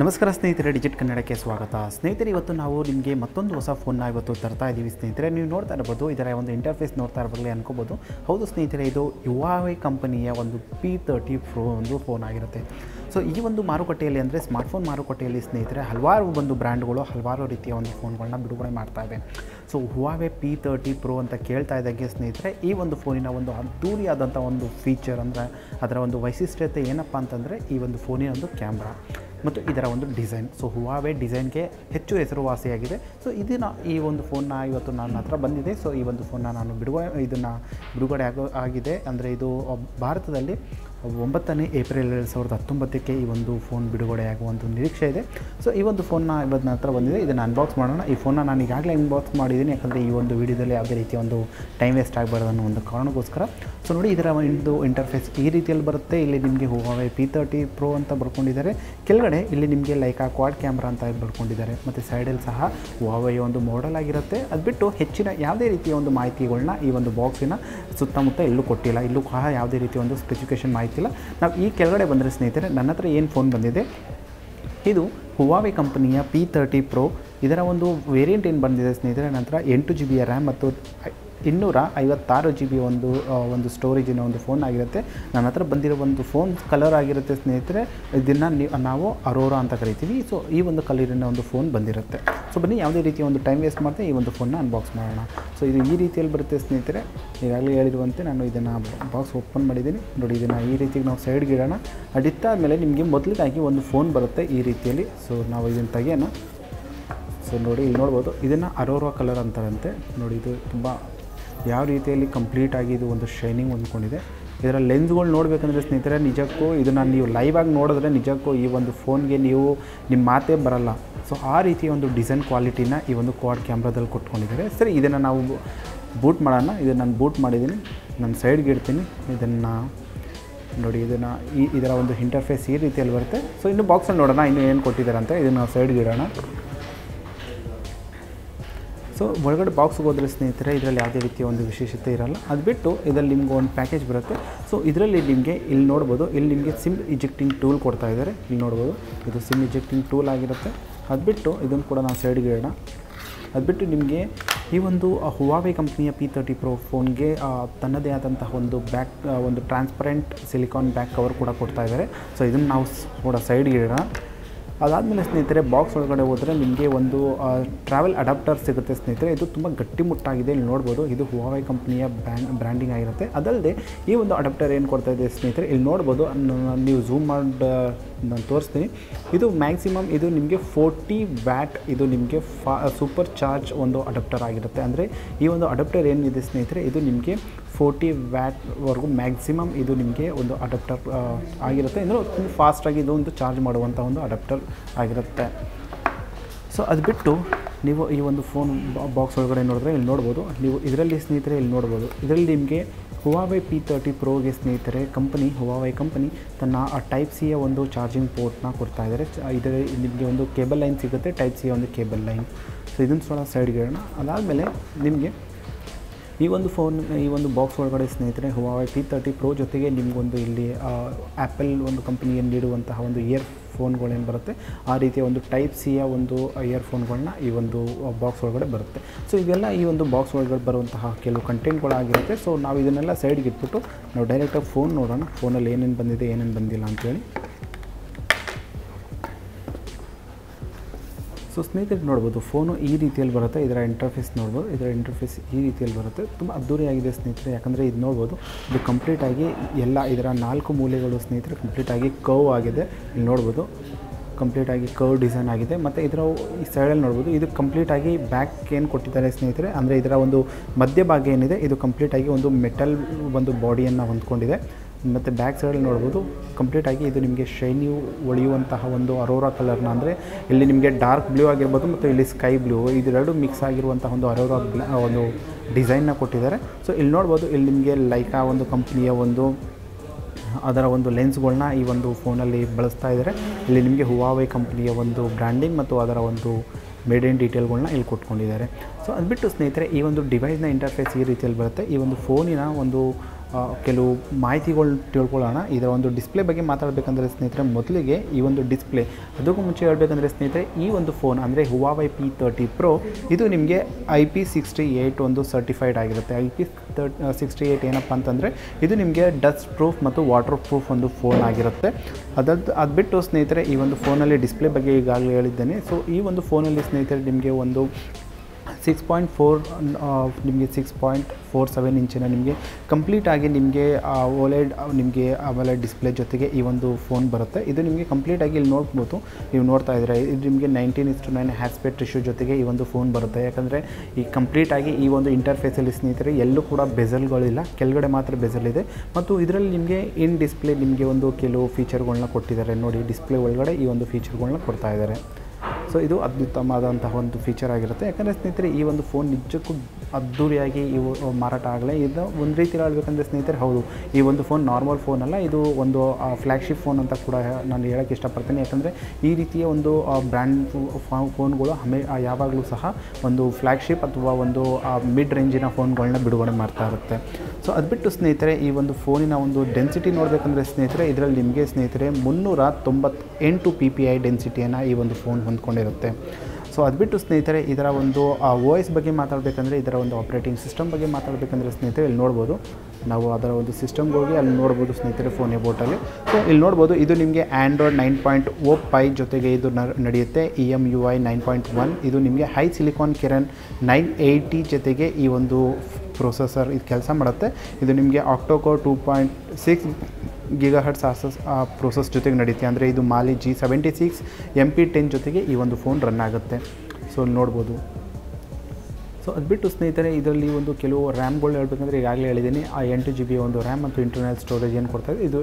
ನಮಸ್ಕಾರ ಸ್ನೇಹಿತರೆ, ಡಿಜಿಟ್ ಕನ್ನಡಕ್ಕೆ ಸ್ವಾಗತ. ಸ್ನೇಹಿತರೆ, ಇವತ್ತು ನಾವು ನಿಮಗೆ ಮತ್ತೊಂದು ಹೊಸ ಫೋನ್ನ ಇವತ್ತು ತರ್ತಾ ಇದ್ದೀವಿ ಸ್ನೇಹಿತರೆ. ನೀವು ನೋಡ್ತಾ ಇರ್ಬೋದು, ಇದರ ಒಂದು ಇಂಟರ್ಫೇಸ್ ನೋಡ್ತಾ ಇರ್ಬೋದು ಅನ್ಕೋಬೋದು. ಹೌದು ಸ್ನೇಹಿತರೆ, ಇದು ಯುವಾವೆ ಕಂಪನಿಯ ಒಂದು ಪಿ ತರ್ಟಿ ಪ್ರೋ ಒಂದು ಫೋನ್ ಆಗಿರುತ್ತೆ. ಸೊ ಈ ಒಂದು ಮಾರುಕಟ್ಟೆಯಲ್ಲಿ ಅಂದರೆ ಸ್ಮಾರ್ಟ್ಫೋನ್ ಮಾರುಕಟ್ಟೆಯಲ್ಲಿ ಸ್ನೇಹಿತರೆ, ಹಲವಾರು ಒಂದು ಬ್ರ್ಯಾಂಡ್ಗಳು ಹಲವಾರು ರೀತಿಯ ಒಂದು ಫೋನ್ಗಳನ್ನ ಬಿಡುಗಡೆ ಮಾಡ್ತಾ ಇವೆ. So Huawei P thirty Pro ಅಂತ ಕೇಳ್ತಾ ಇದ್ದಾಗೆ ಸ್ನೇಹಿತರೆ, ಈ ಒಂದು ಫೋನಿನ ಒಂದು ಅದ್ದೂರಿಯಾದಂಥ ಒಂದು ಫೀಚರ್ ಅಂದರೆ, ಅದರ ಒಂದು ವೈಶಿಷ್ಟ್ಯತೆ ಏನಪ್ಪ ಅಂತಂದರೆ, ಈ ಒಂದು ಫೋನಿನ ಒಂದು ಕ್ಯಾಮ್ರಾ ಮತ್ತು ಇದರ ಒಂದು ಡಿಸೈನ್. ಸೊ ಹುವಾವೆ ಡಿಸೈನ್ಗೆ ಹೆಚ್ಚು ಹೆಸರುವಾಸಿಯಾಗಿದೆ. ಸೊ ಇದನ್ನು ಈ ಒಂದು ಫೋನ್ನ ಇವತ್ತು ನನ್ನ ಹತ್ರ ಬಂದಿದೆ. ಸೊ ಈ ಒಂದು ಫೋನ್ನ ನಾನು ಬಿಡುಗಡೆ, ಇದನ್ನು ಬಿಡುಗಡೆ ಆಗೋ, ಆಗಿದೆ. ಅಂದರೆ ಇದು ಭಾರತದಲ್ಲಿ ಒಂಬತ್ತನೇ ಏಪ್ರಿಲ್ ಎರಡು ಸಾವಿರದ ಹತ್ತೊಂಬತ್ತಕ್ಕೆ ಈ ಒಂದು ಫೋನ್ ಬಿಡುಗಡೆ ಆಗುವಂಥ ನಿರೀಕ್ಷೆ ಇದೆ. ಸೊ ಈ ಒಂದು ಫೋನ್ನ ಇವತ್ತು ಹತ್ರ ಬಂದಿದೆ. ಇದನ್ನು ಅನ್ಬಾಕ್ಸ್ ಮಾಡೋಣ. ಈ ಫೋನ್ನ ನಾನು ಈಗಾಗಲೇ ಅನ್ಬಾಕ್ಸ್ ಮಾಡಿದ್ದೀನಿ. ಯಾಕಂದರೆ ಈ ಒಂದು ವಿಡಿಯೋದಲ್ಲಿ ಯಾವುದೇ ರೀತಿಯ ಒಂದು ಟೈಮ್ ವೇಸ್ಟ್ ಆಗಬಾರ್ದು ಅನ್ನೋ ಒಂದು ಕಾರಣಕ್ಕೋಸ್ಕರ. ಸೊ ನೋಡಿ, ಇದರ ಒಂದು ಇಂಟರ್ಫೇಸ್ ಈ ರೀತಿಯಲ್ಲಿ ಬರುತ್ತೆ. ಇಲ್ಲಿ ನಿಮಗೆ ಹುವಾವೆ ಪಿ ತರ್ಟಿ ಪ್ರೋ ಅಂತ ಬರ್ಕೊಂಡಿದ್ದಾರೆ. ಕೆಳಗಡೆ ಇಲ್ಲಿ ನಿಮಗೆ ಲೈಕ್ ಆ ಕ್ವಾಡ್ ಕ್ಯಾಮ್ರಾ ಅಂತ ಬರ್ಕೊಂಡಿದ್ದಾರೆ. ಮತ್ತು ಸೈಡಲ್ಲಿ ಸಹ ಹುವಾವೆಯ ಒಂದು ಮಾಡೆಲ್ ಆಗಿರುತ್ತೆ. ಅದು ಬಿಟ್ಟು ಹೆಚ್ಚಿನ ಯಾವುದೇ ರೀತಿಯ ಒಂದು ಮಾಹಿತಿಗಳನ್ನ ಈ ಒಂದು ಬಾಕ್ಸಿನ ಸುತ್ತಮುತ್ತ ಎಲ್ಲೂ ಕೊಟ್ಟಿಲ್ಲ. ಇಲ್ಲೂ ಸಹ ಯಾವುದೇ ರೀತಿಯ ಒಂದು ಸ್ಪೆಸಿಫಿಕೇಶನ್ ಮಾಹಿತಿ ಇಲ್ಲ ನಾವು ಈ ಕೆಳಗಡೆ ಬಂದರೆ ಸ್ನೇಹಿತರೆ, ನನ್ನ ಹತ್ರ ಏನು ಫೋನ್ ಬಂದಿದೆ? ಇದು ಹುವಾವೆ ಕಂಪನಿಯ ಪಿ ತರ್ಟಿ ಪ್ರೊ ಇದರ ಒಂದು ವೇರಿಯಂಟ್ ಏನು ಬಂದಿದೆ ಸ್ನೇಹಿತರೆ ನಂತರ ಎಂಟು ಜಿ ಬಿಯ ರ್ಯಾಮ್ ಮತ್ತು ಇನ್ನೂರ ಐವತ್ತಾರು ಜಿ ಬಿ ಒಂದು ಒಂದು ಸ್ಟೋರೇಜಿನ ಒಂದು ಫೋನ್ ಆಗಿರುತ್ತೆ. ನನ್ನ ಹತ್ರ ಬಂದಿರೋ ಒಂದು ಫೋನ್ ಕಲರ್ ಆಗಿರುತ್ತೆ ಸ್ನೇಹಿತರೆ. ಇದನ್ನು ನೀವು ಅರೋರಾ ಅಂತ ಕರಿತೀವಿ. ಸೊ ಈ ಒಂದು ಕಲರಿನ ಒಂದು ಫೋನ್ ಬಂದಿರುತ್ತೆ. ಸೊ ಬನ್ನಿ, ಯಾವುದೇ ರೀತಿಯ ಒಂದು ಟೈಮ್ ವೇಸ್ಟ್ ಮಾಡದೆ ಈ ಒಂದು ಫೋನ್ನ ಅನ್ಬಾಕ್ಸ್ ಮಾಡೋಣ. ಸೊ ಇದು ಈ ರೀತಿಯಲ್ಲಿ ಬರುತ್ತೆ ಸ್ನೇಹಿತರೆ. ಈಗಾಗಲೇ ಹೇಳಿರುವಂತೆ ನಾನು ಇದನ್ನು ಬಾಕ್ಸ್ ಓಪನ್ ಮಾಡಿದ್ದೀನಿ. ನೋಡಿ, ಇದನ್ನು ಈ ರೀತಿಗೆ ನಾವು ಸೈಡ್ಗೆ ಇಡೋಣ ಅಡಿತ್ತಾದಮೇಲೆ ನಿಮಗೆ ಮೊದಲಿಗಾಗಿ ಒಂದು ಫೋನ್ ಬರುತ್ತೆ ಈ ರೀತಿಯಲ್ಲಿ. ಸೊ ನಾವು ಇದನ್ನು ತೆಗೆಯೋಣ. ಸೊ ನೋಡಿ, ಇಲ್ಲಿ ನೋಡ್ಬೋದು. ಇದನ್ನು ಅರೋರಾ ಕಲರ್ ಅಂತಾರಂತೆ. ನೋಡಿ, ಇದು ತುಂಬ ಯಾವ ರೀತಿಯಲ್ಲಿ ಕಂಪ್ಲೀಟಾಗಿ ಇದು ಒಂದು ಶೈನಿಂಗ್ ಹೊಂದ್ಕೊಂಡಿದೆ. ಇದರ ಲೆನ್ಸ್ಗಳು ನೋಡಬೇಕಂದ್ರೆ ಸ್ನೇಹಿತರೆ, ನಿಜಕ್ಕೂ ಇದನ್ನು ನೀವು ಲೈವ್ ಆಗಿ ನೋಡಿದ್ರೆ ನಿಜಕ್ಕೂ ಈ ಒಂದು ಫೋನ್ಗೆ ನೀವು ನಿಮ್ಮ ಮಾತೇ ಬರಲ್ಲ. ಸೊ ಆ ರೀತಿಯ ಒಂದು ಡಿಸೈನ್ ಕ್ವಾಲಿಟಿನ ಈ ಒಂದು ಕ್ವಾಡ್ ಕ್ಯಾಮ್ರಾದಲ್ಲಿ ಕೊಟ್ಕೊಂಡಿದ್ದಾರೆ. ಸರಿ, ಇದನ್ನು ನಾವು ಬೂಟ್ ಮಾಡೋಣ. ಇದನ್ನು ನಾನು ಬೂಟ್ ಮಾಡಿದ್ದೀನಿ. ನಾನು ಸೈಡ್ಗೆ ಇಡ್ತೀನಿ. ಇದನ್ನು ನೋಡಿ, ಇದನ್ನು ಈ, ಇದರ ಒಂದು ಇಂಟರ್ಫೇಸ್ ಈ ರೀತಿಯಲ್ಲಿ ಬರುತ್ತೆ. ಸೊ ಇನ್ನು ಬಾಕ್ಸಲ್ಲಿ ನೋಡೋಣ. ಇನ್ನು ಏನು ಕೊಟ್ಟಿದ್ದಾರೆ ಅಂತ ಇದನ್ನು ಸೈಡ್ಗೆ ಇಡೋಣ. ಸೊ ಒಳಗಡೆ ಬಾಕ್ಸ್ಗೆ ಹೋದರೆ ಸ್ನೇಹಿತರೆ, ಇದರಲ್ಲಿ ಯಾವುದೇ ರೀತಿಯ ಒಂದು ವಿಶೇಷತೆ ಇರಲ್ಲ. ಅದು ಬಿಟ್ಟು ಇದರಲ್ಲಿ ನಿಮ್ಗೆ ಒಂದು ಪ್ಯಾಕೇಜ್ ಬರುತ್ತೆ. ಸೊ ಇದರಲ್ಲಿ ನಿಮಗೆ ಇಲ್ಲಿ ನೋಡ್ಬೋದು, ಇಲ್ಲಿ ನಿಮಗೆ ಸಿಮ್ ಇಜೆಕ್ಟಿಂಗ್ ಟೂಲ್ ಕೊಡ್ತಾ ಇದ್ದಾರೆ ಇಲ್ಲಿ ನೋಡ್ಬೋದು, ಇದು ಸಿಮ್ ಇಜೆಕ್ಟಿಂಗ್ ಟೂಲ್ ಆಗಿರುತ್ತೆ. ಅದು ಬಿಟ್ಟು ಇದನ್ನು ಕೂಡ ನಾವು ಸೈಡ್ಗೆ ಇಡೋಣ. ಅದು ಬಿಟ್ಟು ನಿಮಗೆ ಈ ಒಂದು ಹುವಾವೆ ಕಂಪ್ನಿಯ ಪಿ ತರ್ಟಿ ಪ್ರೋ ಫೋನ್ಗೆ ತನ್ನದೇ ಆದಂತಹ ಒಂದು ಬ್ಯಾಕ್ ಒಂದು ಟ್ರಾನ್ಸ್ಪರೆಂಟ್ ಸಿಲಿಕಾನ್ ಬ್ಯಾಕ್ ಕವರ್ ಕೂಡ ಕೊಡ್ತಾ ಇದ್ದಾರೆ ಸೊ ಇದನ್ನು ನಾವು ಕೂಡ ಸೈಡ್ಗೆ ಇಡೋಣ. ಅದಾದಮೇಲೆ ಸ್ನೇಹಿತರೆ ಬಾಕ್ಸ್ ಒಳಗಡೆ ಹೋದರೆ ನಿಮಗೆ ಒಂದು ಟ್ರಾವೆಲ್ ಅಡಾಪ್ಟರ್ ಸಿಗುತ್ತೆ ಸ್ನೇಹಿತರೆ. ಇದು ತುಂಬ ಗಟ್ಟಿಮುಟ್ಟಾಗಿದೆ ಇಲ್ಲಿ ನೋಡ್ಬೋದು. ಇದು ಹುವಾವೆ ಕಂಪ್ನಿಯ ಬ್ರ್ಯಾಂಡ್ ಬ್ರ್ಯಾಂಡಿಂಗ್ ಆಗಿರುತ್ತೆ. ಅದಲ್ಲದೆ ಈ ಒಂದು ಅಡಾಪ್ಟರ್ ಏನು ಕೊಡ್ತಾ ಇದೆ ಸ್ನೇಹಿತರೆ, ಇಲ್ಲಿ ನೋಡ್ಬೋದು. ನೀವು ಝೂಮ್ ಮಾಡಿ ನಾನು ತೋರಿಸ್ತೀನಿ. ಇದು ಮ್ಯಾಕ್ಸಿಮಮ್ ಇದು ನಿಮಗೆ ಫೋರ್ಟಿ ವ್ಯಾಟ್ ಇದು ನಿಮಗೆ ಫಾ ಸೂಪರ್ ಚಾರ್ಜ್ ಒಂದು ಅಡಾಪ್ಟರ್ ಆಗಿರುತ್ತೆ. ಅಂದರೆ ಈ ಒಂದು ಅಡಾಪ್ಟರ್ ಏನಿದೆ ಸ್ನೇಹಿತರೆ, ಇದು ನಿಮಗೆ ಫೋರ್ಟಿ ವ್ಯಾಟ್ವರೆಗೂ ಮ್ಯಾಕ್ಸಿಮಮ್ ಇದು ನಿಮಗೆ ಒಂದು ಅಡಾಪ್ಟರ್ ಆಗಿರುತ್ತೆ. ಅಂದರೆ ತುಂಬ ಫಾಸ್ಟಾಗಿ ಇದು ಒಂದು ಚಾರ್ಜ್ ಮಾಡುವಂಥ ಒಂದು ಅಡಾಪ್ಟರ್ ಆಗಿರುತ್ತೆ. ಸೊ ಅದು ಬಿಟ್ಟು ನೀವು ಈ ಒಂದು ಫೋನ್ ಬಾಕ್ಸ್ ಒಳಗಡೆ ನೋಡಿದ್ರೆ ಇಲ್ಲಿ ನೋಡ್ಬೋದು. ನೀವು ಇದರಲ್ಲಿ ಸ್ನೇಹಿತರೆ ಇಲ್ಲಿ ನೋಡ್ಬೋದು. ಇದರಲ್ಲಿ ನಿಮಗೆ ಹುವಾವೈ ಪಿ ತರ್ಟಿ ಪ್ರೋಗೆ ಸ್ನೇಹಿತರೆ ಕಂಪನಿ ಹುವಾವೈ ಕಂಪನಿ ತನ್ನ ಟೈಪ್ ಸಿಯ ಒಂದು ಚಾರ್ಜಿಂಗ್ ಪೋರ್ಟ್ನ ಕೊಡ್ತಾ ಇದ್ದಾರೆ. ಇದರ ನಿಮಗೆ ಒಂದು ಕೇಬಲ್ ಲೈನ್ ಸಿಗುತ್ತೆ ಟೈಪ್ ಸಿಯ ಒಂದು ಕೇಬಲ್ ಲೈನ್ ಸೊ ಇದನ್ನು ಸಹ ಸೈಡ್ಗೆ ಇಡೋಣ. ಅದಾದಮೇಲೆ ನಿಮಗೆ ಈ ಒಂದು ಫೋನ್ ಈ ಒಂದು ಬಾಕ್ಸ್ ಒಳಗಡೆ ಸ್ನೇಹಿತರೆ ಹುವಾವೆ ಪಿ ತರ್ಟಿ ಪ್ರೋ ಜೊತೆಗೆ ನಿಮಗೊಂದು ಇಲ್ಲಿ ಆ್ಯಪಲ್ ಒಂದು ಕಂಪನಿಯನ್ನು ನೀಡುವಂತಹ ಒಂದು ಇಯರ್ ಫೋನ್ಗಳೇನು ಬರುತ್ತೆ? ಆ ರೀತಿಯ ಒಂದು ಟೈಪ್ ಸಿಯ ಒಂದು ಇಯರ್ಫೋನ್ಗಳನ್ನ ಈ ಒಂದು ಬಾಕ್ಸ್ ಒಳಗಡೆ ಬರುತ್ತೆ. ಸೊ ಇವೆಲ್ಲ ಈ ಒಂದು ಬಾಕ್ಸ್ ಒಳಗಡೆ ಬರುವಂತಹ ಕೆಲವು ಕಂಟೆಂಟ್ಗಳಾಗಿರುತ್ತೆ ಸೊ ನಾವು ಇದನ್ನೆಲ್ಲ ಸೈಡ್ಗೆ ಇಟ್ಬಿಟ್ಟು, ನಾವು ಡೈರೆಕ್ಟಾಗಿ ಫೋನ್ ನೋಡೋಣ. ಫೋನಲ್ಲಿ ಏನೇನು ಬಂದಿದೆ, ಏನೇನು ಬಂದಿಲ್ಲ ಅಂತೇಳಿ. ಸೊ ಸ್ನೇಹಿತರೆ ನೋಡ್ಬೋದು, ಫೋನು ಈ ರೀತಿಯಲ್ಲಿ ಬರುತ್ತೆ, ಇದರ ಇಂಟರ್ಫೇಸ್ ನೋಡ್ಬೋದು, ಇದರ ಇಂಟರ್ಫೇಸ್ ಈ ರೀತಿಯಲ್ಲಿ ಬರುತ್ತೆ. ತುಂಬ ಅದ್ದೂರಿಯಾಗಿದೆ ಸ್ನೇಹಿತರೆ, ಯಾಕಂದರೆ ಇದು ನೋಡ್ಬೋದು, ಇದು ಕಂಪ್ಲೀಟಾಗಿ ಎಲ್ಲ ಇದರ ನಾಲ್ಕು ಮೂಲೆಗಳು ಸ್ನೇಹಿತರೆ ಕಂಪ್ಲೀಟಾಗಿ ಕವ್ ಆಗಿದೆ. ಇಲ್ಲಿ ನೋಡ್ಬೋದು ಕಂಪ್ಲೀಟಾಗಿ ಕರ್ವ್ ಡಿಸೈನ್ ಆಗಿದೆ. ಮತ್ತು ಇದರ ಈ ಸೈಡಲ್ಲಿ ನೋಡ್ಬೋದು, ಇದು ಕಂಪ್ಲೀಟಾಗಿ ಬ್ಯಾಕ್ ಏನು ಕೊಟ್ಟಿದ್ದಾರೆ ಸ್ನೇಹಿತರೆ, ಅಂದರೆ ಇದರ ಒಂದು ಮಧ್ಯಭಾಗ ಏನಿದೆ, ಇದು ಕಂಪ್ಲೀಟಾಗಿ ಒಂದು ಮೆಟಲ್ ಒಂದು ಬಾಡಿಯನ್ನು ಹೊಂದ್ಕೊಂಡಿದೆ. ಮತ್ತು ಬ್ಯಾಕ್ ಸೈಡಲ್ಲಿ ನೋಡ್ಬೋದು. ಕಂಪ್ಲೀಟಾಗಿ ಇದು ನಿಮಗೆ ಶೈನಿ ಹೊಳೆಯುವಂತಹ ಒಂದು ಅರೋರಾ ಕಲರ್ನ ಅಂದರೆ ಇಲ್ಲಿ ನಿಮಗೆ ಡಾರ್ಕ್ ಬ್ಲೂ ಆಗಿರ್ಬೋದು ಮತ್ತು ಇಲ್ಲಿ ಸ್ಕೈ ಬ್ಲೂ ಇದೆರಡು ಮಿಕ್ಸ್ ಆಗಿರುವಂತಹ ಒಂದು ಅರೋರಾ ಒಂದು ಡಿಸೈನ್ನ ಕೊಟ್ಟಿದ್ದಾರೆ. ಸೊ ಇಲ್ಲಿ ನೋಡ್ಬೋದು, ಇಲ್ಲಿ ನಿಮಗೆ ಲೈಕಾ ಒಂದು ಕಂಪ್ನಿಯ ಒಂದು, ಅದರ ಒಂದು ಲೆನ್ಸ್ಗಳನ್ನ ಈ ಒಂದು ಫೋನಲ್ಲಿ ಬಳಸ್ತಾ ಇದ್ದಾರೆ. ಇಲ್ಲಿ ನಿಮಗೆ ಹುವಾವೆ ಕಂಪ್ನಿಯ ಒಂದು ಬ್ರ್ಯಾಂಡಿಂಗ್ ಮತ್ತು ಅದರ ಒಂದು ಮೇಡ್ ಇನ್ ಡೀಟೇಲ್ಗಳನ್ನ ಇಲ್ಲಿ ಕೊಟ್ಕೊಂಡಿದ್ದಾರೆ. ಸೊ ಅದು ಬಿಟ್ಟು ಸ್ನೇಹಿತರೆ, ಈ ಒಂದು ಡಿವೈಸ್ನ ಇಂಟರ್ಫೇಸ್ ಈ ರೀತಿಯಲ್ಲಿ ಬರುತ್ತೆ. ಈ ಒಂದು ಫೋನಿನ ಒಂದು ಕೆಲವು ಮಾಹಿತಿಗಳು ತಿಳ್ಕೊಳ್ಳೋಣ. ಇದರ ಒಂದು ಡಿಸ್ಪ್ಲೇ ಬಗ್ಗೆ ಮಾತಾಡಬೇಕಂದ್ರೆ ಸ್ನೇಹಿತರೆ, ಮೊದಲಿಗೆ ಈ ಒಂದು ಡಿಸ್ಪ್ಲೇ. ಅದಕ್ಕೂ ಮುಂಚೆ ಹೇಳಬೇಕಂದ್ರೆ ಸ್ನೇಹಿತರೆ, ಈ ಒಂದು ಫೋನ್, ಅಂದರೆ ಹುವಾವೈ ಪಿ ತರ್ಟಿ ಪ್ರೋ ಇದು ನಿಮಗೆ ಐ ಪಿ ಸಿಕ್ಸ್ಟಿ ಏಯ್ಟ್ ಒಂದು ಸರ್ಟಿಫೈಡ್ ಆಗಿರುತ್ತೆ. ಐ ಪಿ ಸಿಕ್ಸ್ಟಿ ಏಯ್ಟ್ ಏನಪ್ಪ ಅಂತಂದರೆ, ಇದು ನಿಮಗೆ ಡಸ್ಟ್ ಪ್ರೂಫ್ ಮತ್ತು ವಾಟರ್ ಪ್ರೂಫ್ ಒಂದು ಫೋನ್ ಆಗಿರುತ್ತೆ. ಅದದ್ದು ಅದು ಬಿಟ್ಟು ಸ್ನೇಹಿತರೆ, ಈ ಒಂದು ಫೋನಲ್ಲಿ ಡಿಸ್ಪ್ಲೇ ಬಗ್ಗೆ ಈಗಾಗಲೇ ಹೇಳಿದ್ದೇನೆ. ಸೊ ಈ ಒಂದು ಫೋನಲ್ಲಿ ಸ್ನೇಹಿತರೆ, ನಿಮಗೆ ಒಂದು ಸಿಕ್ಸ್ ಪಾಯಿಂಟ್ ಫೋರ್ ನಿಮಗೆ ಸಿಕ್ಸ್ ಪಾಯಿಂಟ್ ಫೋರ್ ಸೆವೆನ್ ಇಂಚಿನ ನಿಮಗೆ ಕಂಪ್ಲೀಟಾಗಿ ನಿಮಗೆ ಓಲೆಡ್ ನಿಮಗೆ ಆಮೇಲೆ ಡಿಸ್ಪ್ಲೇ ಜೊತೆಗೆ ಈ ಒಂದು ಫೋನ್ ಬರುತ್ತೆ. ಇದು ನಿಮಗೆ ಕಂಪ್ಲೀಟಾಗಿ ಇಲ್ಲಿ ನೋಡ್ಬೋದು. ನೀವು ನೋಡ್ತಾ ಇದ್ದೀರಾ ಇದು ನಿಮಗೆ nineteen is to nine aspect tissue ಜೊತೆಗೆ ಈ ಒಂದು ಫೋನ್ ಬರುತ್ತೆ. ಯಾಕಂದರೆ ಈ ಕಂಪ್ಲೀಟಾಗಿ ಈ ಒಂದು ಇಂಟರ್ಫೇಸಲ್ಲಿ ಸ್ನೇಹಿತರೆ, ಎಲ್ಲೂ ಕೂಡ ಬೆಸಲ್ಗಳಿಲ್ಲ. ಕೆಳಗಡೆ ಮಾತ್ರ ಬೆಸಲ್ ಇದೆ ಮತ್ತು ಇದರಲ್ಲಿ ನಿಮಗೆ ಇನ್ ಡಿಸ್ಪ್ಲೇ ನಿಮಗೆ ಒಂದು ಕೆಲವು ಫೀಚರ್ಗಳನ್ನ ಕೊಟ್ಟಿದ್ದಾರೆ. ನೋಡಿ ಡಿಸ್ಪ್ಲೇ ಒಳಗಡೆ ಈ ಒಂದು ಫೀಚರ್ಗಳನ್ನ ಕೊಡ್ತಾ ಇದ್ದಾರೆ. ಸೊ ಇದು ಅತ್ಯುತ್ತಮವಾದಂತಹ ಒಂದು ಫೀಚರ್ ಆಗಿರುತ್ತೆ. ಯಾಕಂದರೆ ಸ್ನೇಹಿತರೆ ಈ ಒಂದು ಫೋನ್ ನಿಜಕ್ಕೂ ಅದ್ದೂರಿಯಾಗಿ ಇವು ಮಾರಾಟ ಆಗಲೇ ಇದು ಒಂದು ರೀತಿ ಹೇಳಬೇಕಂದ್ರೆ ಸ್ನೇಹಿತರೆ, ಹೌದು. ಈ ಒಂದು ಫೋನ್ ನಾರ್ಮಲ್ ಫೋನ್ ಅಲ್ಲ, ಇದು ಒಂದು ಫ್ಲ್ಯಾಗ್ಶಿಪ್ ಫೋನ್ ಅಂತ ಕೂಡ ನಾನು ಹೇಳೋಕ್ಕೆ ಇಷ್ಟಪಡ್ತೀನಿ. ಯಾಕಂದರೆ ಈ ರೀತಿಯ ಒಂದು ಬ್ರ್ಯಾಂಡ್ ಫೋನ್ಗಳು ಹಮೇ ಯಾವಾಗಲೂ ಸಹ ಒಂದು ಫ್ಲ್ಯಾಗ್ಶಿಪ್ ಅಥವಾ ಒಂದು ಮಿಡ್ ರೇಂಜಿನ ಫೋನ್ಗಳನ್ನ ಬಿಡುಗಡೆ ಮಾಡ್ತಾ ಇರುತ್ತೆ. ಸೊ ಅದು ಬಿಟ್ಟು ಸ್ನೇಹಿತರೆ, ಈ ಒಂದು ಫೋನಿನ ಒಂದು ಡೆನ್ಸಿಟಿ ನೋಡಬೇಕಂದ್ರೆ ಸ್ನೇಹಿತರೆ, ಇದರಲ್ಲಿ ನಿಮಗೆ ಸ್ನೇಹಿತರೆ ಮುನ್ನೂರ ತೊಂಬತ್ತೆಂಟು ಪಿ ಪಿ ಐ ಡೆನ್ಸಿಟಿಯನ್ನು ಈ ಒಂದು ಫೋನ್ ಹೊಂದ್ಕೊಂಡಿರುತ್ತೆ. ಸೊ ಅದು ಬಿಟ್ಟು ಸ್ನೇಹಿತರೆ ಇದರ ಒಂದು ಓ ಎಸ್ ಬಗ್ಗೆ ಮಾತಾಡಬೇಕಂದ್ರೆ ಇದರ ಒಂದು ಆಪ್ರೇಟಿಂಗ್ ಸಿಸ್ಟಮ್ ಬಗ್ಗೆ ಮಾತಾಡಬೇಕಂದ್ರೆ ಸ್ನೇಹಿತರೆ, ಇಲ್ಲಿ ನೋಡ್ಬೋದು. ನಾವು ಅದರ ಒಂದು ಸಿಸ್ಟಮ್ಗೆ ಹೋಗಿ ಅಲ್ಲಿ ನೋಡ್ಬೋದು ಸ್ನೇಹಿತರೆ ಫೋನ್ ಬೋಟಲ್ಲಿ. ಸೊ ಇಲ್ಲಿ ನೋಡ್ಬೋದು, ಇದು ನಿಮಗೆ Android nine point O Pie ಜೊತೆಗೆ ಇದು ನಡೆಯುತ್ತೆ. E M U I nine point one ಇದು ನಿಮಗೆ Hi Silicon Kirin nine eighty ಜೊತೆಗೆ ಈ ಒಂದು ಪ್ರೊಸೆಸರ್ ಇದು ಕೆಲಸ ಮಾಡುತ್ತೆ. ಇದು ನಿಮಗೆ octa core two point six gigahertz Asus processor ಜೊತೆಗೆ ನಡೆಯುತ್ತೆ ಅಂದರೆ ಇದು Mali G seventy six M P ten ಜೊತೆಗೆ ಈ ಒಂದು ಫೋನ್ ರನ್ ಆಗುತ್ತೆ. ಸೊ ಅಲ್ಲಿ ನೋಡ್ಬೋದು. ಸೊ ಅದು ಬಿಟ್ಟು ಸ್ನೇಹಿತರೆ, ಇದರಲ್ಲಿ ಒಂದು ಕೆಲವು ರ್ಯಾಮ್ಗಳು ಹೇಳ್ಬೇಕಂದ್ರೆ ಈಗಾಗಲೇ ಹೇಳಿದ್ದೀನಿ. ಆ ಎಂಟು ಜಿ ಬಿ ಒಂದು ರ್ಯಾಮ್ ಮತ್ತು ಇಂಟರ್ನಲ್ ಸ್ಟೋರೇಜ್ ಏನು ಕೊಡ್ತಾ ಇದೆ? ಇದು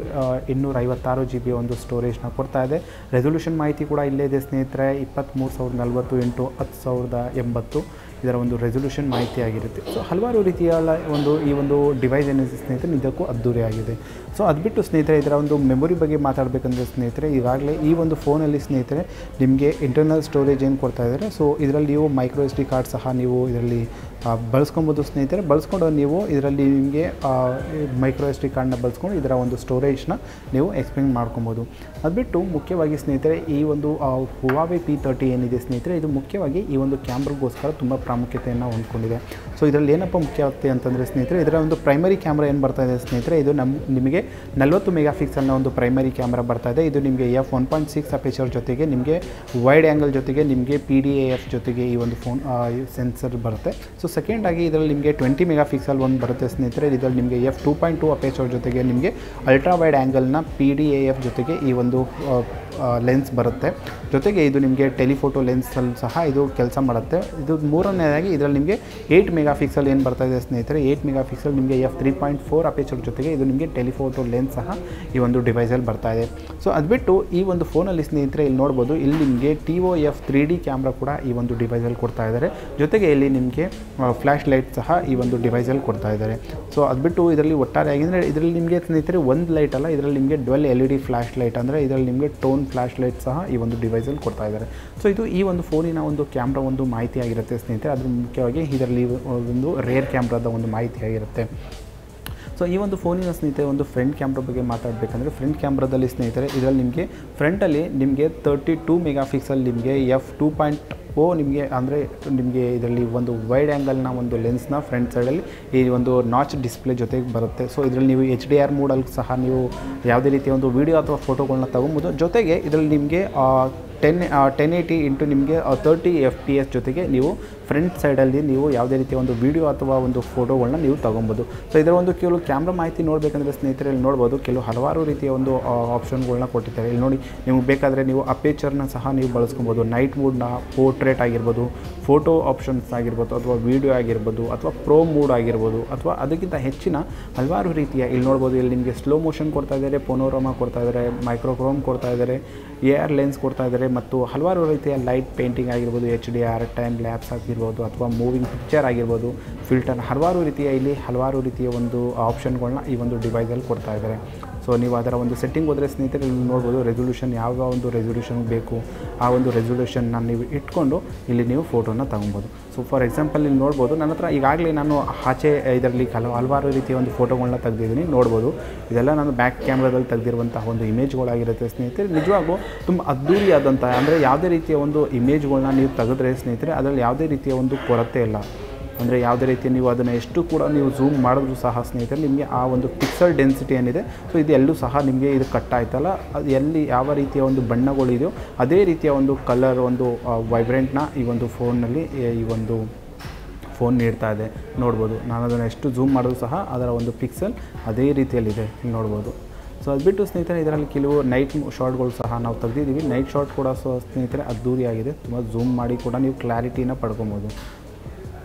ಇನ್ನೂರ ಐವತ್ತಾರು ಜಿ ಬಿ ಒಂದು ಸ್ಟೋರೇಜ್ನ ಕೊಡ್ತಾ ಇದೆ. ರೆಸೊಲ್ಯೂಷನ್ ಮಾಹಿತಿ ಕೂಡ ಇಲ್ಲೇ ಇದೆ ಸ್ನೇಹಿತರೆ. ಇಪ್ಪತ್ತ್ಮೂರು ಸಾವಿರದ ನಲ್ವತ್ತು ಇಂಟು ಹತ್ತು ಸಾವಿರದ ಎಂಬತ್ತು. ಇದರ ಒಂದು ರೆಸೊಲ್ಯೂಷನ್ ಮಾಹಿತಿ ಆಗಿರುತ್ತೆ. ಸೊ ಹಲವಾರು ರೀತಿಯ ಒಂದು ಈ ಒಂದು ಡಿವೈಸ್ ಏನಿದೆ ಸ್ನೇಹಿತರೆ, ನಿಜಕ್ಕೂ ಅದ್ದೂರಿ ಆಗಿದೆ. ಸೊ ಅದು ಬಿಟ್ಟು ಸ್ನೇಹಿತರೆ, ಇದರ ಒಂದು ಮೆಮೊರಿ ಬಗ್ಗೆ ಮಾತಾಡಬೇಕಂದ್ರೆ ಸ್ನೇಹಿತರೆ, ಈಗಾಗಲೇ ಈ ಒಂದು ಫೋನಲ್ಲಿ ಸ್ನೇಹಿತರೆ, ನಿಮಗೆ ಇಂಟರ್ನಲ್ ಸ್ಟೋರೇಜ್ ಏನು ಕೊಡ್ತಾ ಇದ್ದಾರೆ. ಸೊ ಇದರಲ್ಲಿ ನೀವು ಮೈಕ್ರೋ ಎಸ್ ಡಿ ಕಾರ್ಡ್ ಸಹ ನೀವು ಇದರಲ್ಲಿ ಬಳಸ್ಕೊಬೋದು ಸ್ನೇಹಿತರೆ. ಬಳಸ್ಕೊಂಡು ನೀವು ಇದರಲ್ಲಿ ನಿಮಗೆ ಮೈಕ್ರೋ ಎಸ್ ಡಿ ಕಾರ್ಡ್ನ ಬಳಸ್ಕೊಂಡು ಇದರ ಒಂದು ಸ್ಟೋರೇಜ್ನ ನೀವು ಎಕ್ಸ್ಪ್ಲೇನ್ ಮಾಡ್ಕೊಬೋದು. ಅದು ಬಿಟ್ಟು ಮುಖ್ಯವಾಗಿ ಸ್ನೇಹಿತರೆ, ಈ ಒಂದು ಹುವಾವೆ ಪಿ ತರ್ಟಿ ಏನಿದೆ ಸ್ನೇಹಿತರೆ, ಇದು ಮುಖ್ಯವಾಗಿ ಈ ಒಂದು ಕ್ಯಾಮ್ರಗೋಸ್ಕರ ತುಂಬ ಪ್ರಾಮುಖ್ಯತೆಯನ್ನು ಹೊಂದ್ಕೊಂಡಿದೆ. ಸೊ ಇದರಲ್ಲಿ ಏನಪ್ಪ ಮುಖ್ಯತೆ ಅಂತಂದರೆ ಸ್ನೇಹಿತರೆ ಇದರ ಒಂದು ಪ್ರೈಮರಿ ಕ್ಯಾಮ್ರಾ ಏನು ಬರ್ತಾ ಇದೆ ಸ್ನೇಹಿತರೆ, ಇದು ನಮ್ಮ ನಿಮಗೆ ನಲವತ್ತು ಮೆಗಾ ಪಿಕ್ಸಲ್ನ ಒಂದು ಪ್ರೈಮರಿ ಕ್ಯಾಮ್ರಾ ಬರ್ತಾ ಇದೆ. ಇದು ನಿಮಗೆ F one point six aperture ಜೊತೆಗೆ, ನಿಮಗೆ ವೈಡ್ ಆ್ಯಂಗಲ್ ಜೊತೆಗೆ, ನಿಮಗೆ ಪಿ ಡಿ ಎ ಎಫ್ ಜೊತೆಗೆ ಈ ಒಂದು ಫೋನ್ ಸೆನ್ಸರ್ ಬರುತ್ತೆ. ಸೊ ಸೆಕೆಂಡ್ ಆಗಿ ಇದರಲ್ಲಿ ನಿಮಗೆ ಟ್ವೆಂಟಿ ಮೆಗಾ ಪಿಕ್ಸಲ್ ಒಂದು ಬರುತ್ತೆ ಸ್ನೇಹಿತರೆ. ಇದರಲ್ಲಿ ನಿಮಗೆ F two point two aperture ಜೊತೆಗೆ ನಿಮಗೆ ಅಲ್ಟ್ರಾ ವೈಡ್ ಆ್ಯಂಗಲ್ನ ಪಿ ಡಿ ಎ ಎಫ್ ಜೊತೆಗೆ ಈ ಒಂದು ಲೆನ್ಸ್ ಬರುತ್ತೆ. ಜೊತೆಗೆ ಇದು ನಿಮಗೆ ಟೆಲಿಫೋಟೋ ಲೆನ್ಸಲ್ಲಿ ಸಹ ಇದು ಕೆಲಸ ಮಾಡುತ್ತೆ. ಇದು ಮೂರನೇದಾಗಿ ಇದರಲ್ಲಿ ನಿಮಗೆ ಏಯ್ಟ್ ಮೆಗಾ ಪಿಕ್ಸಲ್ ಏನು ಬರ್ತಾ ಇದೆ ಸ್ನೇಹಿತರೆ ಏಯ್ಟ್ ಮೆಗಾ ಪಿಕ್ಸಲ್ ನಿಮಗೆ F three point four aperture ಜೊತೆಗೆ ಇದು ನಿಮಗೆ ಟೆಲಿಫೋಟೋ ಲೆನ್ಸ್ ಸಹ ಈ ಒಂದು ಡಿವೈಸಲ್ಲಿ ಬರ್ತಾ ಇದೆ. ಸೊ ಅದು ಬಿಟ್ಟು ಈ ಒಂದು ಫೋನಲ್ಲಿ ಸ್ನೇಹಿತರೆ ಇಲ್ಲಿ ನೋಡ್ಬೋದು, ಇಲ್ಲಿ ನಿಮಗೆ T O F three D camera ಕೂಡ ಈ ಒಂದು ಡಿವೈಸಲ್ಲಿ ಕೊಡ್ತಾ ಇದ್ದಾರೆ ಜೊತೆಗೆ ಇಲ್ಲಿ ನಿಮಗೆ ಫ್ಲ್ಯಾಶ್ ಲೈಟ್ ಸಹ ಈ ಒಂದು ಡಿವೈಸಲ್ಲಿ ಕೊಡ್ತಾ ಇದ್ದಾರೆ ಸೊ ಅದು ಬಿಟ್ಟು ಇದರಲ್ಲಿ ಒಟ್ಟಾರೆ ಅಂದರೆ ಇದರಲ್ಲಿ ನಿಮಗೆ ಸ್ನೇಹಿತರೆ ಒಂದು ಲೈಟ್ ಅಲ್ಲ, ಇದರಲ್ಲಿ ನಿಮಗೆ dual L E D flash light ಅಂದರೆ ಇದರಲ್ಲಿ ನಿಮಗೆ ಟೋನ್ ಫ್ಲ್ಯಾಶ್ ಲೈಟ್ ಸಹ ಈ ಒಂದು ಡಿವೈಸಲ್ಲಿ ಕೊಡ್ತಾ ಇದ್ದಾರೆ. ಸೊ ಇದು ಈ ಒಂದು ಫೋನಿನ ಒಂದು ಕ್ಯಾಮ್ರಾ ಒಂದು ಮಾಹಿತಿ ಆಗಿರುತ್ತೆ ಸ್ನೇಹಿತರೆ. ಅದ್ರ ಮುಖ್ಯವಾಗಿ ಇದರಲ್ಲಿ ಒಂದು ರೇರ್ ಕ್ಯಾಮ್ರಾದ ಒಂದು ಮಾಹಿತಿ ಆಗಿರುತ್ತೆ. ಸೊ ಈ ಒಂದು ಫೋನಿನ ಸ್ನೇಹಿತರೆ, ಒಂದು ಫ್ರಂಟ್ ಕ್ಯಾಮ್ರಾ ಬಗ್ಗೆ ಮಾತಾಡಬೇಕಂದ್ರೆ ಫ್ರಂಟ್ ಕ್ಯಾಮ್ರಾದಲ್ಲಿ ಸ್ನೇಹಿತರೆ, ಇದರಲ್ಲಿ ನಿಮಗೆ ಫ್ರಂಟಲ್ಲಿ ನಿಮಗೆ ತರ್ಟಿ ಟೂ ಮೆಗಾ ಪಿಕ್ಸಲ್ ನಿಮಗೆ ಎಫ್ ಟೂ ಪಾಯಿಂಟ್ ಓ, ನಿಮಗೆ ಅಂದರೆ ನಿಮಗೆ ಇದರಲ್ಲಿ ಒಂದು ವೈಡ್ ಆ್ಯಂಗಲ್ನ ಒಂದು ಲೆನ್ಸ್ನ ಫ್ರಂಟ್ ಸೈಡಲ್ಲಿ ಈ ಒಂದು ನಾಚ್ ಡಿಸ್ಪ್ಲೇ ಜೊತೆಗೆ ಬರುತ್ತೆ. ಸೊ ಇದರಲ್ಲಿ ನೀವು ಎಚ್ ಡಿ ಆರ್ ಮೂಡಲ್ಲಿ ಸಹ ನೀವು ಯಾವುದೇ ರೀತಿಯ ಒಂದು ವೀಡಿಯೋ ಅಥವಾ ಫೋಟೋಗಳನ್ನ ತೊಗೊಬೋದು. ಜೊತೆಗೆ ಇದರಲ್ಲಿ ನಿಮಗೆ ಟೆನ್ ಟೆನ್ ಏಯ್ಟಿ ಇಂಟು ನಿಮಗೆ ತರ್ಟಿ ಎಫ್ ಪಿ ಎಸ್ ಜೊತೆಗೆ ನೀವು ಫ್ರಂಟ್ ಸೈಡಲ್ಲಿ ನೀವು ಯಾವುದೇ ರೀತಿಯ ಒಂದು ವೀಡಿಯೋ ಅಥವಾ ಒಂದು ಫೋಟೋಗಳನ್ನ ನೀವು ತೊಗೊಬೋದು. ಸೊ ಇದರ ಒಂದು ಕೆಲವು ಕ್ಯಾಮ್ರಾ ಮಾಹಿತಿ ನೋಡಬೇಕಂದ್ರೆ ಸ್ನೇಹಿತರಲ್ಲಿ ನೋಡ್ಬೋದು. ಕೆಲವು ಹಲವಾರು ರೀತಿಯ ಒಂದು ಆಪ್ಷನ್ಗಳನ್ನ ಕೊಟ್ಟಿದ್ದಾರೆ. ಇಲ್ಲಿ ನೋಡಿ, ನಿಮಗೆ ಬೇಕಾದರೆ ನೀವು ಅಪೇಚರ್ನ ಸಹ ನೀವು ಬಳಸ್ಕೊಬೋದು. ನೈಟ್ ಮೂಡ್ನ ಪೋರ್ಟ್ರೇಟ್ ಆಗಿರ್ಬೋದು ಫೋಟೋ ಆಪ್ಷನ್ಸ್ ಆಗಿರ್ಬೋದು ಅಥವಾ ವೀಡಿಯೋ ಆಗಿರ್ಬೋದು ಅಥವಾ ಪ್ರೋ ಮೂಡ್ ಆಗಿರ್ಬೋದು ಅಥವಾ ಅದಕ್ಕಿಂತ ಹೆಚ್ಚಿನ ಹಲವಾರು ರೀತಿಯ ಇಲ್ಲಿ ನೋಡ್ಬೋದು, ಇಲ್ಲಿ ನಿಮಗೆ ಸ್ಲೋ ಮೋಷನ್ ಕೊಡ್ತಾ ಇದ್ದಾರೆ ಪೊನೋರಮಾ ಕೊಡ್ತಾ ಇದ್ದಾರೆ ಮೈಕ್ರೋಕ್ರೋಮ್ ಕೊಡ್ತಾ ಇದ್ದಾರೆ ಎ ಆರ್ ಲೆನ್ಸ್ ಕೊಡ್ತಾ ಇದ್ದಾರೆ ಮತ್ತು ಹಲವಾರು ರೀತಿಯ ಲೈಟ್ ಪೇಂಟಿಂಗ್ ಆಗಿರ್ಬೋದು H D R time lapse ಆಗಿರ್ಬೋದು ಅಥವಾ ಮೂವಿಂಗ್ ಪಿಕ್ಚರ್ ಆಗಿರ್ಬೋದು ಫಿಲ್ಟರ್ ಹಲವಾರು ರೀತಿಯ ಇಲ್ಲಿ ಹಲವಾರು ರೀತಿಯ ಒಂದು ಆಪ್ಷನ್ಗಳನ್ನ ಈ ಒಂದು ಡಿವೈಸಲ್ಲಿ ಕೊಡ್ತಾ ಇದ್ದಾರೆ ಸೊ ನೀವು ಅದರ ಒಂದು ಸೆಟ್ಟಿಂಗ್ ಹೋದರೆ ಸ್ನೇಹಿತರೆ ಇಲ್ಲಿ ನೋಡ್ಬೋದು ರೆಸೊಲ್ಯೂಷನ್ ಯಾವ ಒಂದು ರೆಸೊಲ್ಯೂಷನ್ ಬೇಕು, ಆ ಒಂದು ರೆಸೊಲ್ಯೂಷನ್ನ ನೀವು ಇಟ್ಕೊಂಡು ಇಲ್ಲಿ ನೀವು ಫೋಟೋನ ತಗೊಬೋದು. ಸೊ ಫಾರ್ ಎಕ್ಸಾಂಪಲ್ ಇಲ್ಲಿ ನೋಡ್ಬೋದು, ನನ್ನ ಹತ್ರ ಈಗಾಗಲೇ ನಾನು ಆಚೆ ಇದರಲ್ಲಿ ಹಲವು ಹಲವಾರು ರೀತಿಯ ಒಂದು ಫೋಟೋಗಳನ್ನ ತೆಗೆದಿದ್ದೀನಿ, ನೋಡ್ಬೋದು. ಇದೆಲ್ಲ ನಾನು ಬ್ಯಾಕ್ ಕ್ಯಾಮ್ರಾದಲ್ಲಿ ತೆಗೆದಿರುವಂತಹ ಒಂದು ಇಮೇಜ್ಗಳಾಗಿರುತ್ತೆ ಸ್ನೇಹಿತರೆ. ನಿಜವಾಗೂ ತುಂಬ ಅದ್ದೂರಿಯಾದಂಥ ಅಂದರೆ ಯಾವುದೇ ರೀತಿಯ ಒಂದು ಇಮೇಜ್ಗಳನ್ನ ನೀವು ತೆಗೆದ್ರೆ ಸ್ನೇಹಿತರೆ, ಅದರಲ್ಲಿ ಯಾವುದೇ ರೀತಿಯ ಒಂದು ಕೊರತೆ ಇಲ್ಲ. ಅಂದರೆ ಯಾವುದೇ ರೀತಿ ನೀವು ಅದನ್ನು ಎಷ್ಟು ಕೂಡ ನೀವು ಝೂಮ್ ಮಾಡಿದ್ರು ಸಹ ಸ್ನೇಹಿತರೆ, ನಿಮಗೆ ಆ ಒಂದು ಪಿಕ್ಸಲ್ ಡೆನ್ಸಿಟಿ ಏನಿದೆ ಸೊ ಇದು ಎಲ್ಲೂ ಸಹ ನಿಮಗೆ ಇದು ಕಟ್ ಆಯ್ತಲ್ಲ. ಅದು ಎಲ್ಲಿ ಯಾವ ರೀತಿಯ ಒಂದು ಬಣ್ಣಗಳಿದೆಯೋ ಅದೇ ರೀತಿಯ ಒಂದು ಕಲರ್ ಒಂದು ವೈಬ್ರೆಂಟ್ನ ಈ ಒಂದು ಫೋನ್ನಲ್ಲಿ ಈ ಒಂದು ಫೋನ್ ನೀಡ್ತಾ ಇದೆ. ನೋಡ್ಬೋದು. ನಾನು ಅದನ್ನು ಎಷ್ಟು ಝೂಮ್ ಮಾಡಿದ್ರು ಸಹ ಅದರ ಒಂದು ಪಿಕ್ಸೆಲ್ ಅದೇ ರೀತಿಯಲ್ಲಿದೆ. ನೋಡ್ಬೋದು. ಸೊ ಅದು ಬಿಟ್ಟು ಸ್ನೇಹಿತರೆ, ಇದರಲ್ಲಿ ಕೆಲವು ನೈಟ್ ಶಾರ್ಟ್ಗಳು ಸಹ ನಾವು ತೆಗೆದಿದ್ದೀವಿ. ನೈಟ್ ಶಾರ್ಟ್ ಕೂಡ ಸೊ ಸ್ನೇಹಿತರೆ ಅದ್ದೂರಿಯಾಗಿದೆ ತುಂಬ ಝೂಮ್ ಮಾಡಿ ಕೂಡ ನೀವು ಕ್ಲಾರಿಟಿನ ಪಡ್ಕೊಬೋದು.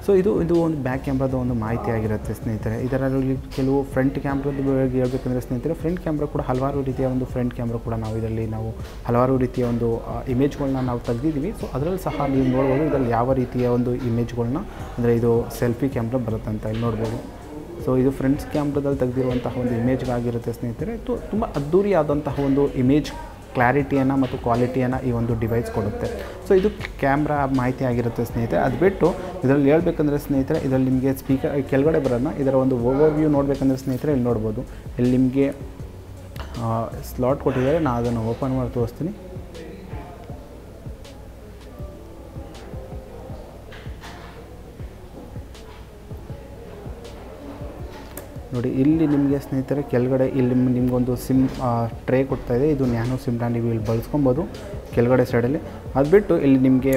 ಸೊ ಇದು ಇದು ಒಂದು ಬ್ಯಾಕ್ ಕ್ಯಾಮ್ರಾದ ಒಂದು ಮಾಹಿತಿ ಆಗಿರುತ್ತೆ ಸ್ನೇಹಿತರೆ. ಇದರಲ್ಲಿ ಕೆಲವು ಫ್ರಂಟ್ ಕ್ಯಾಮ್ರಾದ ಬಗ್ಗೆ ಹೇಳ್ಬೇಕಂದ್ರೆ ಸ್ನೇಹಿತರೆ ಫ್ರಂಟ್ ಕ್ಯಾಮ್ರಾ ಕೂಡ ಹಲವಾರು ರೀತಿಯ ಒಂದು ಫ್ರಂಟ್ ಕ್ಯಾಮ್ರಾ ಕೂಡ ನಾವು ಇದರಲ್ಲಿ ನಾವು ಹಲವಾರು ರೀತಿಯ ಒಂದು ಇಮೇಜ್ಗಳನ್ನ ನಾವು ತೆಗೆದಿದ್ದೀವಿ. ಸೊ ಅದರಲ್ಲಿ ಸಹ ನೀವು ನೋಡ್ಬೋದು ಇದರಲ್ಲಿ ಯಾವ ರೀತಿಯ ಒಂದು ಇಮೇಜ್ಗಳನ್ನ ಅಂದರೆ ಇದು ಸೆಲ್ಫಿ ಕ್ಯಾಮ್ರಾ ಬರುತ್ತೆ ಅಂತ ಇಲ್ಲಿ ನೋಡ್ಬೋದು. ಸೊ ಇದು ಫ್ರಂಟ್ಸ್ ಕ್ಯಾಮ್ರಾದಲ್ಲಿ ತೆಗೆದಿರುವಂತಹ ಒಂದು ಇಮೇಜ್ಗಾಗಿರುತ್ತೆ ಸ್ನೇಹಿತರೆ. ತುಂಬ ಅದ್ದೂರಿಯಾದಂತಹ ಒಂದು ಇಮೇಜ್ ಕ್ಲಾರಿಟಿಯನ್ನು ಮತ್ತು ಕ್ವಾಲಿಟಿಯನ್ನು ಈ ಒಂದು ಡಿವೈಸ್ ಕೊಡುತ್ತೆ. ಸೊ ಇದು ಕ್ಯಾಮ್ರಾ ಮಾಹಿತಿ ಆಗಿರುತ್ತೆ ಸ್ನೇಹಿತರೆ. ಅದು ಬಿಟ್ಟು ಇದರಲ್ಲಿ ಹೇಳಬೇಕಂದ್ರೆ ಸ್ನೇಹಿತರೆ, ಇದರಲ್ಲಿ ನಿಮಗೆ ಸ್ಪೀಕರ್ ಕೆಳಗಡೆ ಬರೋಣ ಇದರ ಒಂದು ಓವರ್ ವ್ಯೂ ನೋಡಬೇಕಂದ್ರೆ ಸ್ನೇಹಿತರೆ ಇಲ್ಲಿ ನೋಡ್ಬೋದು. ಇಲ್ಲಿ ನಿಮಗೆ ಸ್ಲಾಟ್ ಕೊಟ್ಟಿದ್ದಾರೆ. ನಾನು ಅದನ್ನು ಓಪನ್ ಮಾಡಿ ತೋರಿಸ್ತೀನಿ. ನೋಡಿ, ಇಲ್ಲಿ ನಿಮಗೆ ಸ್ನೇಹಿತರೆ, ಕೆಳಗಡೆ ಇಲ್ಲಿ ನಿಮಗೊಂದು ಸಿಮ್ ಟ್ರೇ ಕೊಡ್ತಾ ಇದೆ. ಇದು ನ್ಯಾನೋ ಸಿಮ್ನ ನೀವು ಇಲ್ಲಿ ಬಳಸ್ಕೊಬೋದು ಕೆಳಗಡೆ ಸೈಡಲ್ಲಿ ಅದು ಬಿಟ್ಟು ಇಲ್ಲಿ ನಿಮಗೆ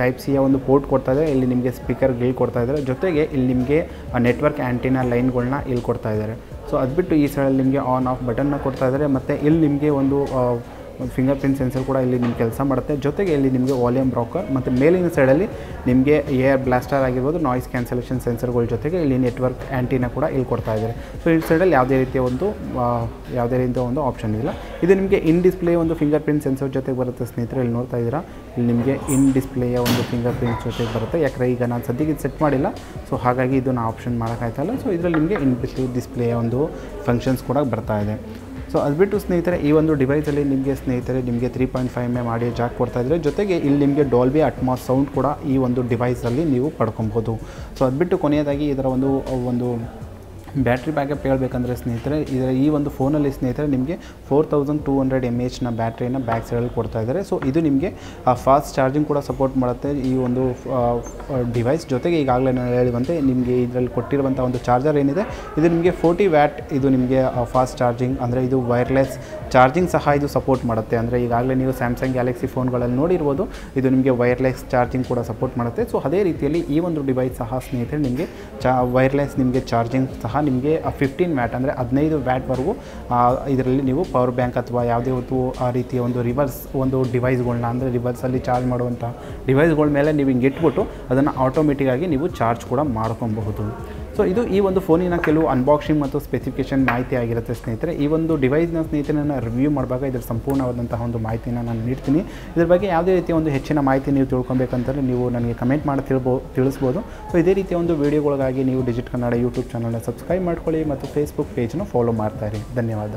ಟೈಪ್ ಸಿಯ ಒಂದು ಪೋರ್ಟ್ ಕೊಡ್ತಾ ಇದೆ. ಇಲ್ಲಿ ನಿಮಗೆ ಸ್ಪೀಕರ್ ಗಿಲ್ ಕೊಡ್ತಾ ಇದ್ದಾರೆ ಜೊತೆಗೆ ಇಲ್ಲಿ ನಿಮಗೆ ನೆಟ್ವರ್ಕ್ ಆ್ಯಂಟಿನ ಲೈನ್ಗಳನ್ನ ಇಲ್ಲಿ ಕೊಡ್ತಾ ಇದ್ದಾರೆ ಸೊ ಅದು ಬಿಟ್ಟು ಈ ಸೈಡಲ್ಲಿ ನಿಮಗೆ ಆನ್ ಆಫ್ ಬಟನ್ನ ಕೊಡ್ತಾ ಇದ್ದಾರೆ ಮತ್ತು ಇಲ್ಲಿ ನಿಮಗೆ ಒಂದು ಫಿಂಗರ್ ಪ್ರಿಂಟ್ ಸೆನ್ಸರ್ ಕೂಡ ಇಲ್ಲಿ ನಿಮ್ಮ ಕೆಲಸ ಮಾಡುತ್ತೆ. ಜೊತೆಗೆ ಇಲ್ಲಿ ನಿಮಗೆ ವಾಲ್ಯೂಮ್ ಬ್ರೋಕರ್ ಮತ್ತು ಮೇಲಿನ ಸೈಡಲ್ಲಿ ನಿಮಗೆ ಏರ್ ಬ್ಲಾಸ್ಟರ್ ಆಗಿರ್ಬೋದು ನಾಯ್ಸ್ ಕ್ಯಾನ್ಸಲೇಷನ್ ಸೆನ್ಸರ್ಗಳ ಜೊತೆಗೆ ಇಲ್ಲಿ ನೆಟ್ವರ್ಕ್ ಆ್ಯಂಟಿನ ಕೂಡ ಇಲ್ಲಿ ಕೊಡ್ತಾ ಇದ್ದಾರೆ. ಸೊ ಈ ಸೈಡಲ್ಲಿ ಯಾವುದೇ ರೀತಿಯ ಒಂದು ಯಾವುದೇ ರೀತಿಯ ಒಂದು ಆಪ್ಷನ್ ಇಲ್ಲ. ಇದು ನಿಮಗೆ ಇನ್ ಡಿಸ್ಪ್ಲೇ ಒಂದು ಫಿಂಗರ್ ಪ್ರಿಂಟ್ ಸೆನ್ಸರ್ ಜೊತೆಗೆ ಬರುತ್ತೆ ಸ್ನೇಹಿತರೆ, ಇಲ್ಲಿ ನೋಡ್ತಾ ಇದ್ದೀರಾ? ಇಲ್ಲಿ ನಿಮಗೆ ಇನ್ ಡಿಸ್ಪ್ಲೇಯ ಒಂದು ಫಿಂಗರ್ ಪ್ರಿಂಟ್ ಜೊತೆಗೆ ಬರುತ್ತೆ. ಯಾಕಂದರೆ ಈಗ ನಾನು ಸದ್ಯಕ್ಕೆ ಸೆಟ್ ಮಾಡಿಲ್ಲ. ಸೊ ಹಾಗಾಗಿ ಇದನ್ನು ಆಪ್ಷನ್ ಮಾಡೋಕ್ಕಾಯ್ತಲ್ಲ ಸೊ ಇದರಲ್ಲಿ ನಿಮಗೆ ಇನ್ ಡಿಸ್ಪ್ಲೇ ಡಿಸ್ಪ್ಲೇಯ ಒಂದು ಫಂಕ್ಷನ್ಸ್ ಕೂಡ ಬರ್ತಾ ಇದೆ. ಸೊ ಅದು ಬಿಟ್ಟು ಸ್ನೇಹಿತರೆ, ಈ ಒಂದು ಡಿವೈಸಲ್ಲಿ ನಿಮಗೆ ಸ್ನೇಹಿತರೆ, ನಿಮಗೆ three point five M audio jack ಕೊಡ್ತಾ ಜೊತೆಗೆ ಇಲ್ಲಿ ನಿಮಗೆ ಡಾಲ್ಬಿ ಅಟ್ಮಾಸ್ ಸೌಂಡ್ ಕೂಡ ಈ ಒಂದು ಡಿವೈಸಲ್ಲಿ ನೀವು ಪಡ್ಕೊಬೋದು ಸೊ ಅದು ಬಿಟ್ಟು ಕೊನೆಯದಾಗಿ ಇದರ ಒಂದು ಒಂದು ಬ್ಯಾಟ್ರಿ ಬ್ಯಾಕಪ್ ಹೇಳಬೇಕಂದ್ರೆ ಸ್ನೇಹಿತರೆ, ಇದರ ಈ ಒಂದು ಫೋನಲ್ಲಿ ಸ್ನೇಹಿತರೆ ನಿಮಗೆ four thousand two hundred M ಎಚ್ನ ಬ್ಯಾಟ್ರಿನ ಬ್ಯಾಕ್ ಸೈಡಲ್ಲಿ ಕೊಡ್ತಾ ಇದ್ದಾರೆ. ಸೊ ಇದು ನಿಮಗೆ ಫಾಸ್ಟ್ ಚಾರ್ಜಿಂಗ್ ಕೂಡ ಸಪೋರ್ಟ್ ಮಾಡುತ್ತೆ ಈ ಒಂದು ಡಿವೈಸ್ ಜೊತೆಗೆ ಈಗಾಗಲೇ ನಾನು ಹೇಳುವಂತೆ ನಿಮಗೆ ಇದರಲ್ಲಿ ಕೊಟ್ಟಿರುವಂಥ ಒಂದು ಚಾರ್ಜರ್ ಏನಿದೆ, ಇದು ನಿಮಗೆ ಫೋರ್ಟಿ ವ್ಯಾಟ್ ಇದು ನಿಮಗೆ ಫಾಸ್ಟ್ ಚಾರ್ಜಿಂಗ್ ಅಂದರೆ ಇದು ವೈರ್ಲೆಸ್ ಚಾರ್ಜಿಂಗ್ ಸಹ ಇದು ಸಪೋರ್ಟ್ ಮಾಡುತ್ತೆ. ಅಂದರೆ ಈಗಾಗಲೇ ನೀವು ಸ್ಯಾಮ್ಸಂಗ್ ಗ್ಯಾಲಕ್ಸಿ ಫೋನ್ಗಳಲ್ಲಿ ನೋಡಿರ್ಬೋದು, ಇದು ನಿಮಗೆ ವೈರ್ಲೆಸ್ ಚಾರ್ಜಿಂಗ್ ಕೂಡ ಸಪೋರ್ಟ್ ಮಾಡುತ್ತೆ. ಸೊ ಅದೇ ರೀತಿಯಲ್ಲಿ ಈ ಒಂದು ಡಿವೈಸ್ ಸಹ ಸ್ನೇಹಿತರೆ ನಿಮಗೆ, ಚಾ ವೈರ್ಲೆಸ್ ನಿಮಗೆ ಚಾರ್ಜಿಂಗ್ ಸಹ ನಿಮಗೆ ಫಿಫ್ಟೀನ್ ವ್ಯಾಟ್ ಅಂದರೆ ಹದಿನೈದು ವ್ಯಾಟ್ವರೆಗೂ ಇದರಲ್ಲಿ ನೀವು ಪವರ್ ಬ್ಯಾಂಕ್ ಅಥವಾ ಯಾವುದೇ ಒಂದು, ಆ, ರೀತಿಯ ಒಂದು ರಿವರ್ಸ್ ಒಂದು ಡಿವೈಸ್ಗಳನ್ನ ಅಂದರೆ ರಿವರ್ಸಲ್ಲಿ ಚಾರ್ಜ್ ಮಾಡುವಂಥ ಡಿವೈಸ್ಗಳ ಮೇಲೆ ನೀವು ಹಿಂಗೆ ಇಟ್ಬಿಟ್ಟು ಅದನ್ನು ಆಟೋಮೆಟಿಕ್ಕಾಗಿ ನೀವು ಚಾರ್ಜ್ ಕೂಡ ಮಾಡ್ಕೊಬಹುದು. ಸೊ ಇದು ಈ ಒಂದು ಫೋನಿನ ಕೆಲವು ಅನ್ಬಾಕ್ಸಿಂಗ್ ಮತ್ತು ಸ್ಪೆಸಿಫಿಕೇಷನ್ ಮಾಹಿತಿ ಆಗಿರುತ್ತೆ ಸ್ನೇಹಿತರೆ. ಈ ಒಂದು ಡಿವೈಸ್ನ ಸ್ನೇಹಿತರೆ ರಿವ್ಯೂ ಮಾಡುವಾಗ ಇದರ ಸಂಪೂರ್ಣವಾದಂತಹ ಒಂದು ಮಾಹಿತಿನ ನಾನು ನೀಡ್ತೀನಿ. ಇದ್ರ ಬಗ್ಗೆ ಯಾವುದೇ ರೀತಿಯ ಒಂದು ಹೆಚ್ಚಿನ ಮಾಹಿತಿ ನೀವು ತಿಳ್ಕೊಬೇಕಂತಂದರೆ ನೀವು ನನಗೆ ಕಮೆಂಟ್ ಮಾಡಿ ತಿಳ್ಬೋ, ತಿಳಿಸ್ಬೋದು. ಸೊ ಇದೇ ರೀತಿಯ ಒಂದು ವೀಡಿಯೋಗಳಿಗಾಗಿ ನೀವು ಡಿಜಿಟ್ ಕನ್ನಡ ಯೂಟ್ಯೂಬ್ ಚಾನಲ್ನ ಸಬ್ಸ್ಕ್ರೈಬ್ ಮಾಡ್ಕೊಳ್ಳಿ ಮತ್ತು ಫೇಸ್ಬುಕ್ ಪೇಜ್ನ ಫಾಲೋ ಮಾಡ್ತಾ ಇರಿ. ಧನ್ಯವಾದ.